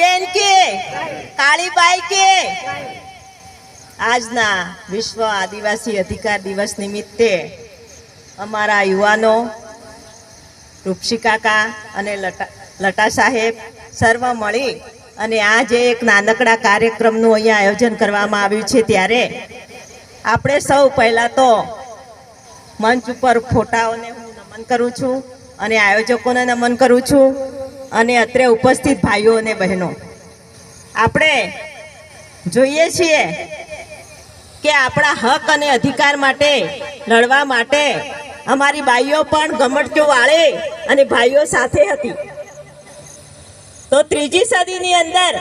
બેન કે? કાળીબાઈ કે? આજના વિશ્વ આદિવાસી અધિકાર દિવસ નિમિત્તે અમારા યુવાનો, રૂપસી કાકા અને લટા લટા સાહેબ સર્વ મળી અને આ જે એક નાનકડા કાર્યક્રમનું અહીંયા આયોજન કરવામાં આવ્યું છે ત્યારે આપણે સૌ પહેલાં તો મંચ ઉપર ફોટાઓને હું નમન કરું છું અને આયોજકોને નમન કરું છું. અને અત્રે ઉપસ્થિત ભાઈઓ અને બહેનો. આપણે જોઈએ છીએ કે આપણા હક અને અધિકાર માટે, લડવા માટે અમારી બાઈઓ પણ ગમટક્યો વાળે અને ભાઈઓ સાથે હતી. તો ત્રીજી સદીની અંદર,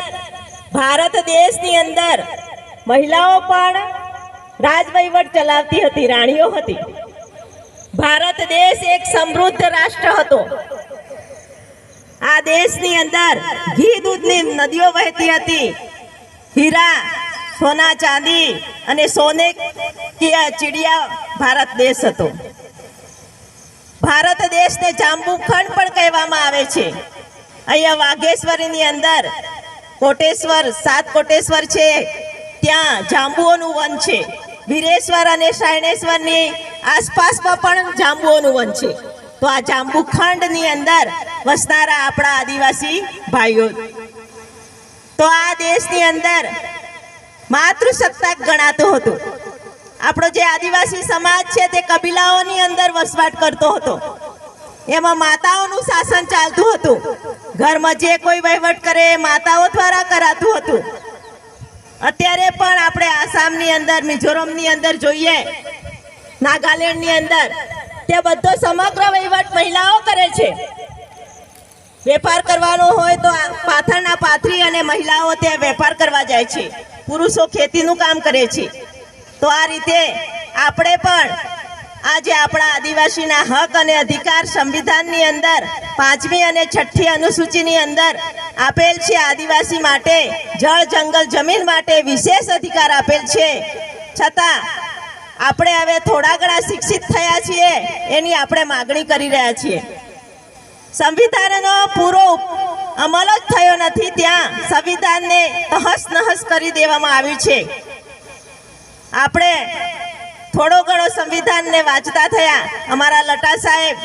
ભારત દેશની અંદર મહિલાઓ પણ રાજવહીવટ ચલાવતી હતી, રાણીઓ હતી. ભારત દેશ એક સમૃદ્ધ રાષ્ટ્ર હતો. આ દેશની અંદર ઘી દૂધની નદીઓ વહેતી હતી. હીરા, સોના ચાંદી અને સોને ચીડિયા ભારત દેશ હતો. ભારત દેશને જાંબુખંડ પણ કહેવામાં આવે છે. અહીંયા વાઘેશ્વરીની અંદર કોટેશ્વર, સાત કોટેશ્વર છે. ત્યાં જાંબુઓનું વન છે. વીરેશ્વર અને શાયણેશ્વરની આસપાસમાં પણ જાંબુઓનું વન છે. તો આ જાંબુખંડની અંદર વસનારા આપણા આદિવાસી ભાઈઓ. તો આ દેશની અંદર માતૃસત્તાક ગણાતો હતો. આપણો જે આદિવાસી સમાજ છે તે કબીલાઓની અંદર વસવાટ કરતો હતો. એમાં માતાઓનું શાસન ચાલતું હતું. ઘરમાં જે કોઈ વહીવટ કરે એ માતાઓ દ્વારા કરાતું હતું. અત્યારે પણ આપણે આસામની અંદર, મિઝોરમની અંદર જોઈએ, નાગાલેન્ડની અંદર તે બધો સમગ્ર વહીવટ મહિલાઓ કરે છે. વેપાર કરવાનો હોય તો પાથરના પાથરી અને મહિલાઓ ત્યાં વેપાર કરવા જાય છે. પુરુષો ખેતીનું કામ કરે છે. તો આ રીતે આપણે પણ આજે આપણા આદિવાસીના હક અને અધિકાર સંવિધાનની અંદર પાંચમી અને છઠ્ઠી અનુસૂચિની અંદર આપેલ છે આદિવાસી માટે જળ જંગલ જમીન માટે વિશેષ અધિકાર આપેલ છે. છતાં આપણે હવે થોડા ઘણા શિક્ષિત થયા છીએ એની આપણે માગણી કરી રહ્યા છીએ. સંવિધાનનો પૂરો અમલ જ થયો નથી ત્યાં સંવિધાનને તહસ નહસ કરી દેવામાં આવ્યું છે. આપણે થોડો ઘણો સંવિધાનને વાંચતા થયા. અમારા લટા સાહેબ